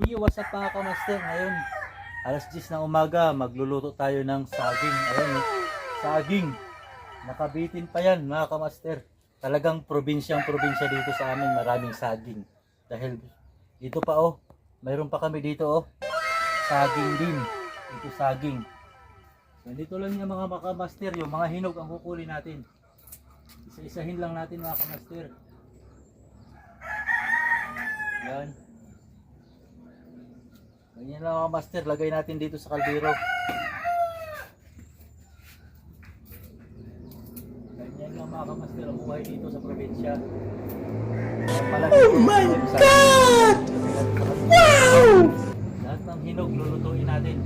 Hey, what's up mga kamaster? Ngayon, alas 10 ng umaga, magluluto tayo ng saging. Ayun, oh, saging. Nakabitin pa yan mga kamaster. Talagang probinsyang probinsya dito sa amin, maraming saging. Dahil dito pa oh, mayroon pa kami dito oh. Saging din. Ito saging. Nandito lang yung mga makamaster, yung mga hinog ang kukunin natin. Isa-isahin lang natin mga kamaster. Yan. Ganyan lang mga master, lagay natin dito sa kaldero. Ganyan lang mga kamaster ang buhay dito sa probinsya. Oh my God! Wow! Lahat ng hinog lulutuin natin.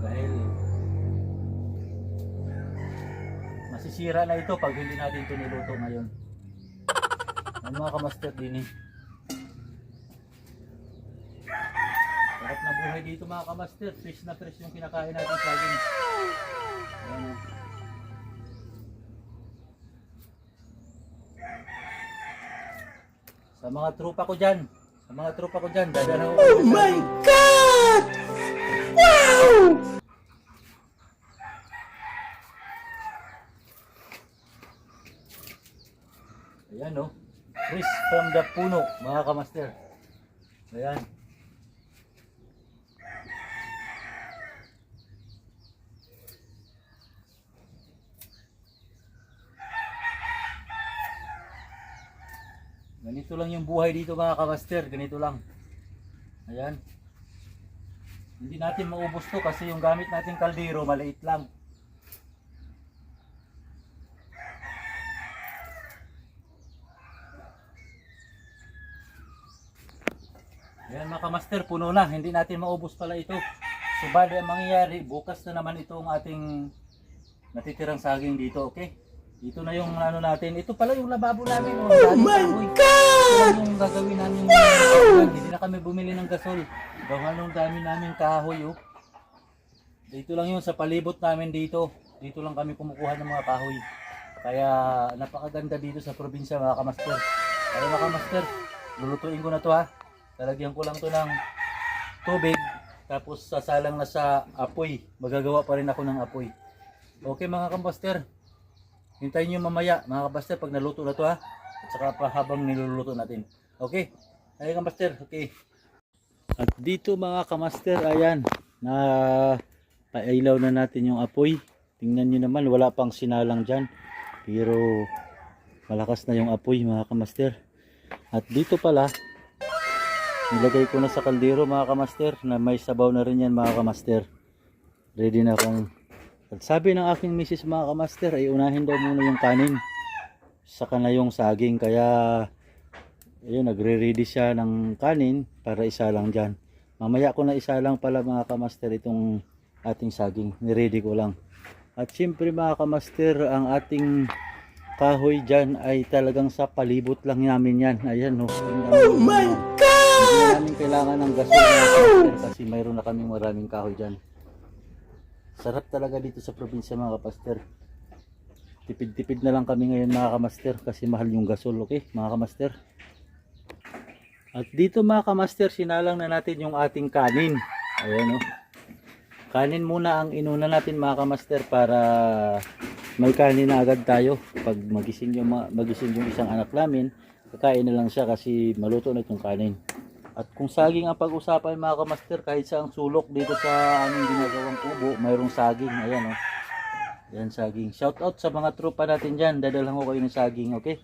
Dahil masisira na ito pag hindi natin ito niluto ngayon. Ang mga kamaster din eh. Sarap na buhay dito mga kamaster. Fresh na fresh yung kinakain natin sa akin. Ayan. Sa mga trupa ko dyan. Sa mga trupa ko dyan. Dadala ko. Oh my God! Wow! Ayan oh. Fresh from the puno mga kamaster. Ayan. Ganito lang yung buhay dito mga kamaster, ganito lang. Ayan. Hindi natin maubos to kasi yung gamit nating kaldero maliit lang. Ayan mga kamaster, puno na. Hindi natin maubos pala ito. So bali ang mangyayari, bukas na naman itong ating natitirang saging dito, okay? Dito na yung ano natin. Ito pala yung lababo namin. Oh, my God! Lang yung gagawin namin. Wow! Hindi na kami bumili ng gasol. Gawa nung dami namin kahoy, oh. Dito lang yun sa palibot namin dito. Dito lang kami kumukuha ng mga kahoy. Kaya napakaganda dito sa probinsya mga kamaster. Kaya mga kamaster, lulutuin ko na to ha. Lalagyan ko lang to ng tubig. Tapos sasalang na sa apoy. Magagawa pa rin ako ng apoy. Okay mga kamaster. Hintayin nyo mamaya mga kabaster pag naluto na to ha. At saka pa habang niluluto natin. Okay? Ay kamaster, okay. At dito mga kamaster, ayan. Na pailaw na natin yung apoy. Tingnan nyo naman, wala pang sinalang dyan. Pero malakas na yung apoy mga kamaster. At dito pala, nilagay ko na sa kaldero mga kamaster na may sabaw na rin yan mga kamaster. Ready na akong sabi ng aking misis mga kamaster ay unahin daw muna yung kanin. Saka na yung saging kaya ayun nagre-ready siya ng kanin para isa lang dyan. Mamaya ko na isa lang pala mga kamaster itong ating saging. Niready ko lang. At siyempre mga kamaster ang ating kahoy dyan ay talagang sa palibot lang namin yan. Ayan no. Oh my God! Hindi namin kailangan ng gasol kamaster kasi mayroon na kaming maraming kahoy dyan. Sarap talaga dito sa probinsya mga kapaster. Tipid-tipid na lang kami ngayon mga kamaster kasi mahal yung gasol, okay mga kamaster. At dito mga kamaster, sinalang na natin yung ating kanin. Ayan o. Kanin muna ang inuna natin mga kamaster para may kanin na agad tayo. Pag magising yung, magising yung isang anak namin, kakain na lang siya kasi maluto na itong kanin. At kung saging ang pag-usapan mga kamaster, kahit sa ang sulok dito sa aming ginagawang kubo, mayroong saging. Ayan o. Yan saging. Shout out sa mga tropa natin dyan. Dadalhan ko kayo ng saging, okay?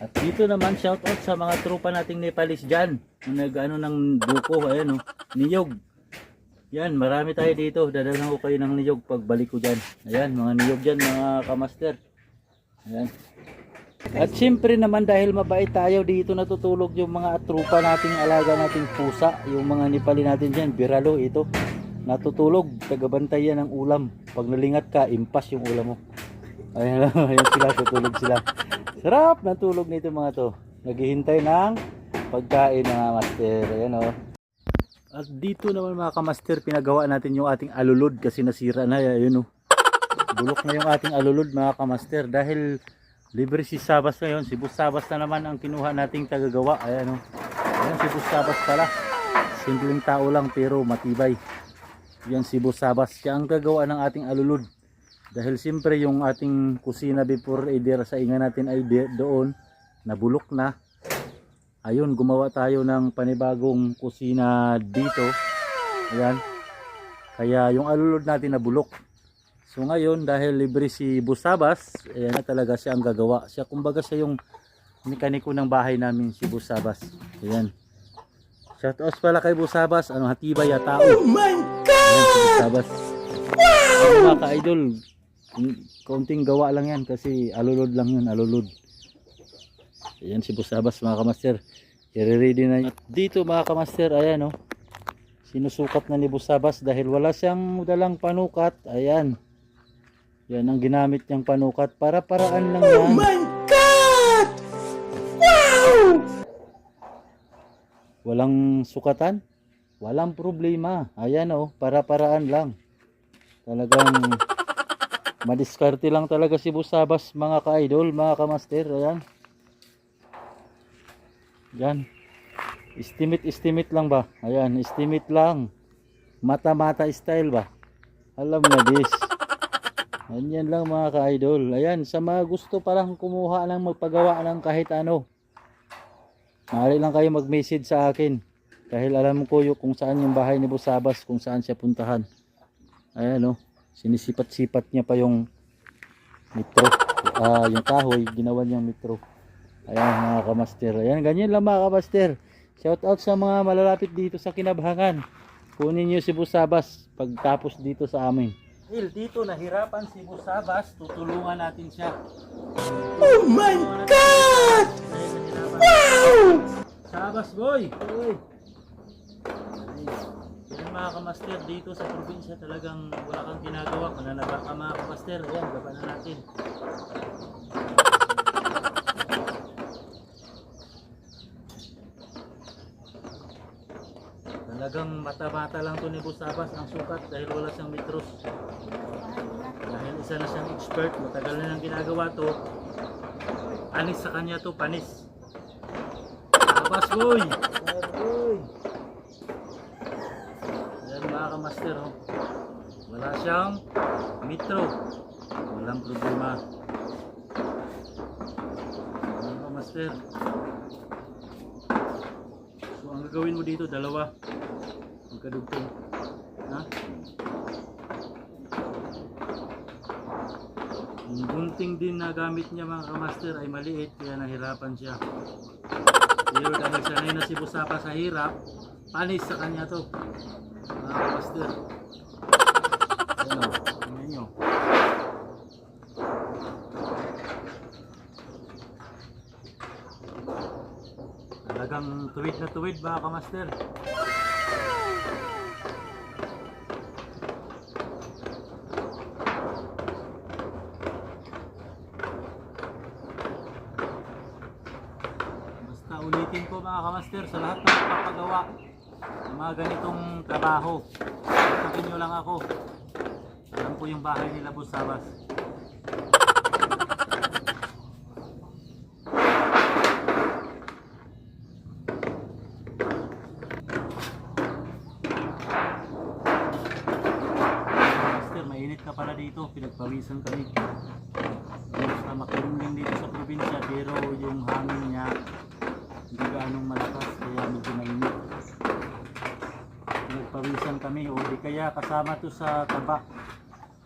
At dito naman shout out sa mga tropa nating Nepalis dyan. Yung nag ano ng buko, ayan o. Niyog. Yan, marami tayo dito. Dadalhan ko kayo ng niyog pagbalik ko dyan. Ayan, mga niyog dyan, mga kamaster. Ayan. At siyempre naman dahil mabait tayo dito natutulog yung mga trupa nating alaga nating pusa, yung mga Nepali natin dyan, biralo ito. Natutulog, tagabantay yan ng ulam. Pag nalingat ka, impas yung ulam mo. Ayan ayan sila, tutulog sila. Sarap ng tulog nito mga to. Naghihintay ng pagkain mga master. Ayan o. At dito naman mga kamaster, pinagawa natin yung ating alulod kasi nasira na. Ayun o. Bulok na yung ating alulod mga kamaster dahil Libre si Sabas ngayon. Si Bus Sabas na naman ang kinuha nating tagagawa. Ayan o. Ayan si Bus Sabas pala. Simpleng tao lang pero matibay. Yan si Bus Sabas. Siya ang gagawa ng ating alulod. Dahil siyempre yung ating kusina before either sa inga natin ay doon nabulok na. Ayun, gumawa tayo ng panibagong kusina dito. Ayan. Kaya yung alulod natin nabulok. So ngayon dahil libre si Busabas, ayan na talaga siya ang gagawa. Siya kumbaga siya yung mekaniko ng bahay namin si Busabas. Ayan. Shout out pala kay Busabas, ano hatibay ya tao. Oh my god. Ayan si Busabas. Wow! Mga ka-idol, mm, kaunting gawa lang yan kasi alulod lang yun, alulod. Ayan si Busabas mga kamaster. I-ready na yun. At dito mga kamaster, ayan oh. Sinusukat na ni Busabas dahil wala siyang dalang panukat. Ayan. Yan ang ginamit niyang panukat para paraan lang yan. Oh Walang sukatan? Walang problema. Ayan oh, para paraan lang. Talagang madiskarte lang talaga si Busabas mga ka-idol, mga kamaster. Ayan. Yan. Estimate, estimate lang ba? Ayan, estimate lang. Mata-mata style ba? Alam na this. Ganyan lang mga ka-idol. Ayan, sa mga gusto parang kumuha ng magpagawa ng kahit ano. Maaari lang kayo mag-message sa akin. Dahil alam ko yung kung saan yung bahay ni Busabas, kung saan siya puntahan. Ayan o, sinisipat-sipat niya pa yung metro. Ah, yung kahoy, ginawa niyang metro. Ayan mga kamaster. Ayan, ganyan lang mga kamaster. Shout out sa mga malalapit dito sa Kinabhangan. Kunin niyo si Busabas pagtapos dito sa amin. Il, dito nahirapan si Busabas, tutulungan natin siya. Oh my God! Sabas boy! Uy! Yan mga kamaster, dito sa probinsya talagang wala kang ginagawa. Mananaba ka mga kamaster. Ayan, baba na natin. Talagang mata-mata lang to ni Busabas ang sukat dahil wala siyang metros. Dahil isa na siyang expert, matagal na nang ginagawa to. Panis sa kanya to, panis. Sabas boy! Sabas boy! Yan mga kamaster oh. Wala siyang metro. Walang problema. Mga kamaster. So ang gagawin mo dito, dalawa. Magkadugtong. Ha? Yung gunting din na gamit niya mga kamaster ay maliit kaya nahirapan siya. Pero dahil sanay na si Busapa sa hirap, panis sa kanya to. Mga kamaster. Ayan o, tingnan nyo. Talagang tuwid na tuwid mga kamaster. Basta ulitin kamaster sa lahat ng papagawa ng mga ganitong trabaho. Kontakin nyo lang ako. Alam ko yung bahay nila Busabas. Master, mainit ka pala dito. Pinagpawisan kami. Basta makirimlim dito sa probinsya pero yung hangin niya hindi gaanong malakas kaya medyo mainit. Pinagpawisan kami o di kaya kasama to sa taba.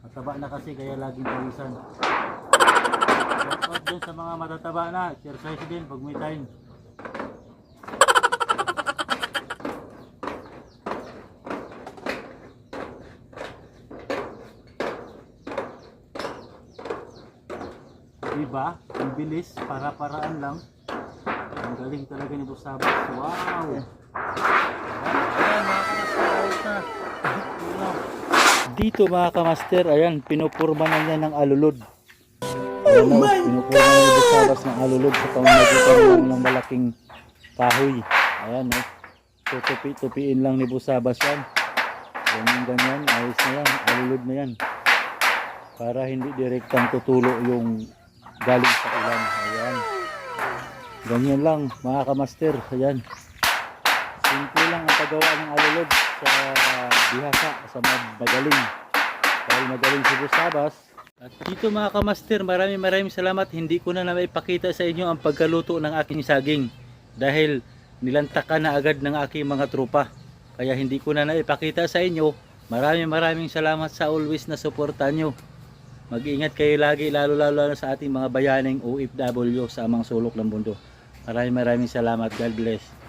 Mataba na kasi kaya laging pawisan. Out dun sa mga matataba na. Exercise din pag may time. Diba? Ang bilis, para-paraan lang. Galing talaga ni Busabas. Wow! Ayan, mga kamaster, na. Dito mga kamaster, ayan, pinupurma na niya ng alulod. Oh my God! Pinupurma ni Busabas ng alulod sa pamamagitan lang ng malaking kahoy. Ayan, oh. Tutupi-tupiin lang ni Busabas yan. Ganyan, ganyan. Ayos na yan. Alulod na yan. Para hindi direktang tutulo yung galing sa ulan. Ayan. Ganyan lang mga kamaster. Ayan. Simple lang ang paggawa ng alulod sa bihasa sa magaling. Dahil magaling si Busabas. At dito mga kamaster, maraming maraming salamat. Hindi ko na na maipakita sa inyo ang pagkaluto ng aking saging. Dahil nilantakan na agad ng aking mga tropa. Kaya hindi ko na naipakita sa inyo. Maraming maraming salamat sa always na suporta nyo. Mag-ingat kayo lagi lalo lalo sa ating mga bayaning OFW sa amang sulok ng mundo. Maraming maraming salamat. God bless.